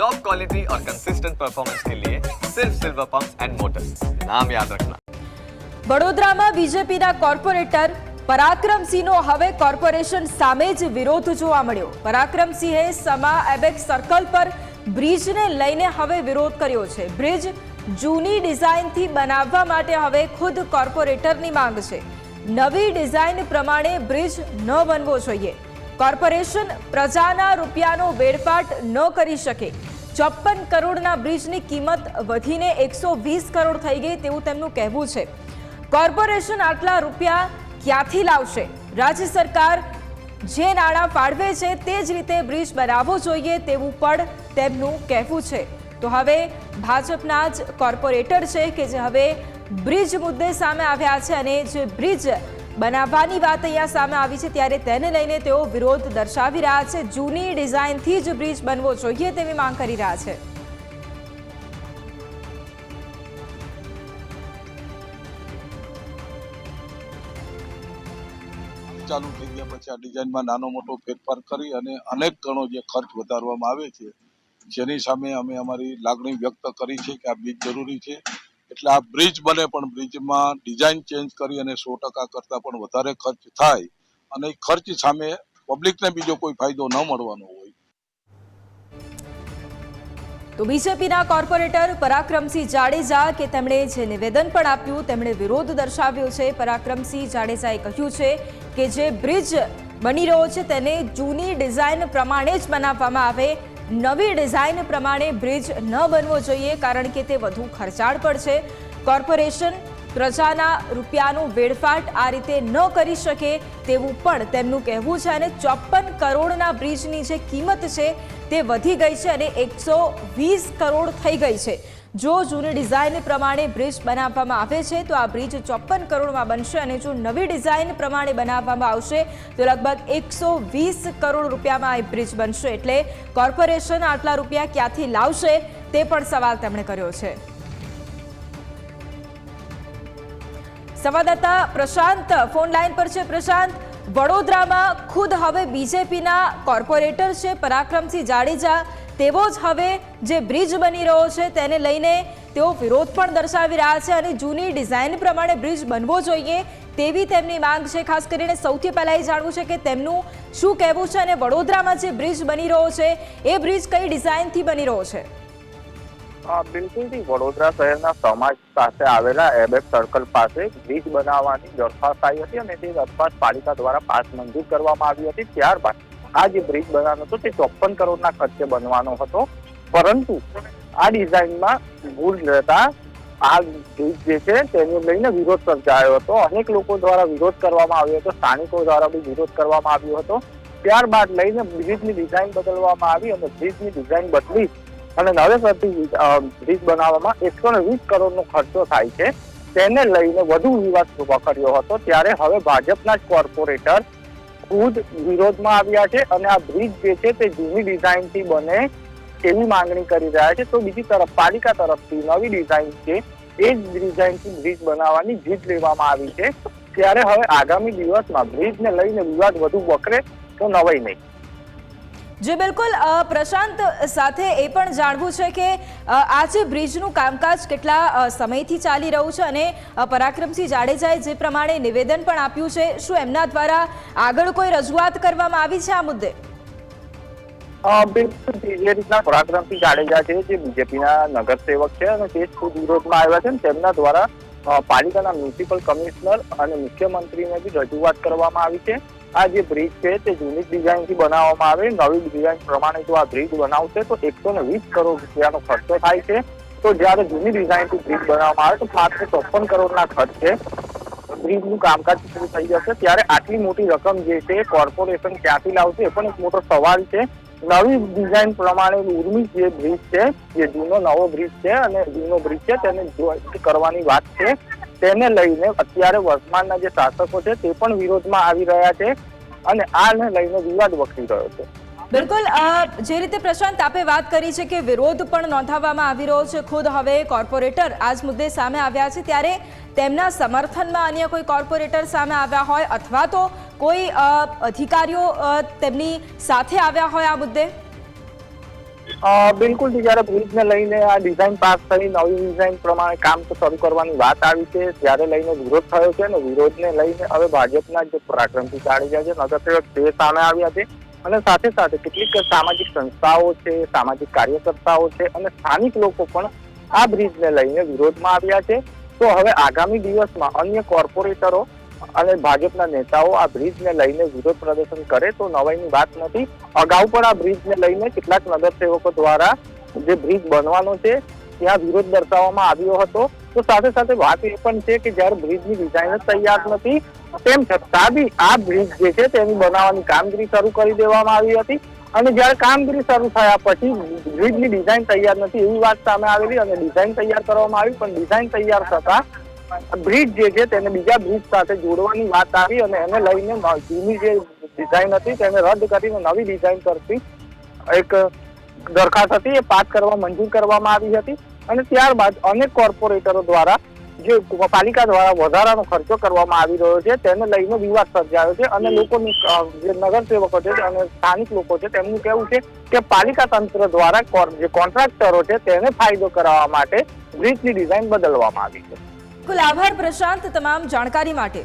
Top quality और consistent performance के लिए सिर्फ सिल्वर पंप एंड मोटर्स नाम याद रखना વડોદરામાં બીજેપીના કોર્પોરેટર પરાક્રમસિંહનો હવે કોર્પોરેશન સામે જ વિરોધ જોવા મળ્યો પરાક્રમસિંહે સમા એબેક સર્કલ પર બ્રિજને લઈને હવે વિરોધ કર્યો છે બ્રિજ જૂની ડિઝાઇનથી બનાવવા માટે હવે ખુદ કોર્પોરેટરની માંગ છે નવી ડિઝાઇન પ્રમાણે બ્રિજ ન બનવો જોઈએ કોર્પોરેશન પ્રજાના રૂપિયાનો વેડફાટ ન કરી શકે. ચોપ્પન કરોડના બ્રિજની કિંમત વધીને એકસો વીસ કરોડ થઈ ગઈ તેવું તેમનું કહેવું છે. કોર્પોરેશન આટલા રૂપિયા ક્યાંથી લાવશે? રાજ્ય સરકાર જે નાણાં ફાળવે છે તે જ રીતે બ્રિજ બનાવવો જોઈએ તેવું પણ તેમનું કહેવું છે. તો હવે ભાજપના જ કોર્પોરેટર છે કે જે હવે બ્રિજ મુદ્દે સામે આવ્યા છે અને જે બ્રિજ બનાવવાની વાત અહીંયા સામે આવી છે, ત્યારે તેને લઈને તેઓ વિરોધ દર્શાવી રહ્યા છે. જૂની ડિઝાઇનથી જ બ્રિજ બનવો જોઈએ તેવી માંગ કરી રહ્યા છે. ચાલુ થઈ ગયા પછી આ ડિઝાઇનમાં નાનો મોટો ફેરફાર કરી અને અનેક ગણો જે ખર્ચ વધારવામાં આવે છે, જેની સામે અમે અમારી લાગણી વ્યક્ત કરી છે કે આ બ્રિજ જરૂરી છે. એટલે આ બ્રિજ બને પણ બ્રિજમાં ડિઝાઇન ચેન્જ કરી અને સો ટકા કરતાં પણ વધારે ખર્ચ થાય અને ખર્ચ સામે પબ્લિકને બીજો કોઈ ફાયદો ન મળવાનો હોય. તો બીજેપીના કોર્પોરેટર પરાક્રમસિંહ જાડેજા કે તેમણે જે નિવેદન પણ આપ્યું, તેમણે વિરોધ દર્શાવ્યો છે. પરાક્રમસિંહ જાડેજાએ કહ્યું છે કે જે બ્રિજ બની રહ્યો છે તેને જૂની ડિઝાઇન પ્રમાણે જ બનાવવામાં આવે. નવી ડિઝાઇન પ્રમાણે બ્રિજ ન બનવો જોઈએ કારણ કે તે વધુ ખર્ચાળ પણ છે કોર્પોરેશન પ્રજાના રૂપિયાનું વેડફાટ આ રીતે ન કરી શકે તેવું પણ તેમનું કહેવું છે અને ચોપ્પન કરોડના બ્રિજની જે કિંમત છે તે વધી ગઈ છે અને એકસો વીસ કરોડ થઈ ગઈ છે. જો જૂની ડિઝાઇન પ્રમાણે બ્રિજ બનાવવામાં આવે છે, તો આ બ્રિજ ચોપ્પન કરોડમાં બનશે અને જો નવી ડિઝાઇન પ્રમાણે બનાવવામાં આવશે, તો લગભગ એકસો વીસ કરોડ રૂપિયામાં આ બ્રિજ બનશે. એટલે કોર્પોરેશન આટલા રૂપિયા ક્યાંથી લાવશે, તે પણ સવાલ તેમણે કર્યો છે. સંવાદદાતા પ્રશાંત, ફોન લાઈન પર છે પ્રશાંત. વડોદરામાં ખુદ હવે બીજેપીના કોર્પોરેટર છે પરાક્રમસિંહ જાડેજા. તેવો જ હવે જે બ્રિજ બની રહ્યો છે તેને લઈને તેઓ વિરોધ પણ દર્શાવી રહ્યા છે અને જૂની ડિઝાઇન પ્રમાણે બ્રિજ બનવો જોઈએ તેવી તેમની માંગ છે. ખાસ કરીને સૌથી પહેલાં એ જાણવું છે કે તેમનું શું કહેવું છે અને વડોદરામાં જે બ્રિજ બની રહ્યો છે, એ બ્રિજ કઈ ડિઝાઇનથી બની રહ્યો છે? બિલકુલથી વડોદરા શહેરના સમાજ પાસે આવેલા એબેક સર્કલ પાસે બ્રિજ બનાવવાની દરખાસ્ત આવી હતી અને તે દરખાસ્ત પાલિકા દ્વારા પાસ મંજૂર કરવામાં આવી હતી. ત્યારબાદ આ જે બ્રિજ બનાવવાનો હતો તે ચોપ્પન કરોડના ખર્ચે બનવાનો હતો. પરંતુ આ ડિઝાઇનમાં ભૂલ રહેતા આ બ્રિજ જે છે તેને લઈને વિરોધ સર્જાયો હતો. અનેક લોકો દ્વારા વિરોધ કરવામાં આવ્યો હતો. સ્થાનિકો દ્વારા બી વિરોધ કરવામાં આવ્યો હતો. ત્યારબાદ લઈને બ્રિજની ડિઝાઇન બદલવામાં આવી અને બ્રિજની ડિઝાઇન બદલી અને નવેસરથી બ્રિજ બનાવવામાં એકસો ને વીસ કરોડનો ખર્ચો થાય છે. તેને લઈને વધુ વિવાદ કર્યો હતો. ત્યારે હવે ભાજપના જ કોર્પોરેટર ખુદ વિરોધમાં આવ્યા છે અને આ બ્રિજ જે છે તે જૂની ડિઝાઇનથી બને એવી માંગણી કરી રહ્યા છે. તો બીજી તરફ, પાલિકા તરફથી નવી ડિઝાઇન છે એ જ ડિઝાઇનથી બ્રિજ બનાવવાની જીત લેવામાં આવી છે. ત્યારે હવે આગામી દિવસમાં બ્રિજને લઈને વિવાદ વધુ બકરે તો નવાઈ નહીં. જે બિલકુલ પ્રશાંત સાથે એ પણ જાણવું છે કે આ જે બ્રિજનું કામકાજ કેટલા સમયથી ચાલી રહ્યું છે અને પરાક્રમસિંહ જાડેજાએ જે પ્રમાણે નિવેદન પણ આપ્યું છે, શું એમના દ્વારા આગળ કોઈ રજૂઆત કરવામાં આવી છે આ મુદ્દે? બિલકુલ જે રીતના પરાક્રમસિંહ જાડેજા છે, જે બીજેપીના નગરસેવક છે અને તે ખુદ વિરોધમાં આવ્યા છે તેમના દ્વારા પાલિકાના મ્યુનિસિપલ કમિશનર અને મુખ્યમંત્રીને બી રજૂઆત કરવામાં આવી છે. આ જે બ્રિજ છે તે જૂની ડિઝાઇનથી બનાવવામાં આવે. નવી ડિઝાઇન પ્રમાણે જો આ બ્રિજ બનાવશે તો એકસો ને વીસ કરોડ રૂપિયાનો ખર્ચો થાય છે. તો જ્યારે જૂની ડિઝાઇનથી બ્રિજ બનાવવામાં આવે તો માત્ર ચોપન કરોડના ખર્ચે બ્રિજનું કામકાજ પૂરું થઈ જશે. ત્યારે આટલી મોટી રકમ જે છે કોર્પોરેશન ક્યાંથી લાવશે એ પણ એક મોટો સવાલ છે. નવી ડિઝાઇન પ્રમાણે ઉર્મી જે બ્રિજ છે, જે જૂનો નવો બ્રિજ છે અને જૂનો બ્રિજ છે તેને કરવાની વાત છે. તેને લઈને અત્યારે વર્તમાનના જે શાસકો છે તે પણ વિરોધમાં આવી રહ્યા છે. અને આને લઈને વિવાદ વકરી રહ્યો છે. બિલકુલ જે રીતે પ્રશાંત આપે વાત કરી છે કે વિરોધ પણ નોંધાવવામાં આવી રહ્યો છે. ખુદ હવે કોર્પોરેટર આ જ મુદ્દે સામે આવ્યા છે. ત્યારે તેમના સમર્થનમાં અન્ય કોઈ કોર્પોરેટર સામે આવ્યા હોય અથવા તો કોઈ અધિકારીઓ તેમની સાથે આવ્યા હોય આ મુદ્દે? બિલકુલ જ્યારે બ્રિજને લઈને આ ડિઝાઇન પાસ થઈ નવી ડિઝાઇન પ્રમાણે કામ શરૂ કરવાની વાત આવી છે. ત્યારે લઈને વિરોધ થયો છે અને વિરોધને લઈને હવે ભાજપના જે પરાક્રમથી રહ્યા છે. નગરસેવક તે સામે આવ્યા છે અને સાથે સાથે કેટલીક સામાજિક સંસ્થાઓ છે, સામાજિક કાર્યકર્તાઓ છે અને સ્થાનિક લોકો પણ આ બ્રિજને લઈને વિરોધમાં આવ્યા છે. તો હવે આગામી દિવસમાં અન્ય કોર્પોરેટરો અને ભાજપના નેતાઓ આ બ્રિજને લઈને વિરોધ પ્રદર્શન કરે તો નવાઈની વાત નથી. અગાઉ પણ આ બ્રિજને લઈને કેટલાક નગરસેવકો દ્વારા જે બ્રિજ બનવાનો છે, ત્યાં વિરોધ દર્શાવવામાં આવ્યો હતો. તો સાથે સાથે વાત એ પણ છે કે જ્યારે બ્રિજની ડિઝાઇન જ તૈયાર નથી, તેમ છતાં બી આ બ્રિજ જે છે તેની બનાવવાની કામગીરી શરૂ કરી દેવામાં આવી હતી. અને જ્યારે કામગીરી શરૂ થયા પછી બ્રિજની ડિઝાઇન તૈયાર નથી એવી વાત સામે આવેલી અને ડિઝાઇન તૈયાર કરવામાં આવી, પણ ડિઝાઇન તૈયાર થતા બ્રિજ જે છે તેને બીજા બ્રિજ સાથે જોડવાની વાત આવી અને એને લઈને જૂની જે ડિઝાઇન હતી તેને રદ કરીને નવી ડિઝાઇન કરતી એક દરખાસ્ત હતી, એ પાસ કરવા મંજૂર કરવામાં આવી હતી અને ત્યારબાદ અનેક કોર્પોરેટરો દ્વારા જે પાલિકા દ્વારા વધારાનો ખર્ચો કરવામાં આવી રહ્યો છે, તેને લઈને વિવાદ સર્જાયો છે અને લોકોની જે નગરસેવકો છે અને સ્થાનિક લોકો છે તેમનું કહેવું છે કે પાલિકા તંત્ર દ્વારા જે કોન્ટ્રાક્ટરો છે તેને ફાયદો કરાવવા માટે બ્રિજની ડિઝાઇન બદલવામાં આવી છે. બિલકુલ આભાર પ્રશાંત તમામ જાણકારી માટે.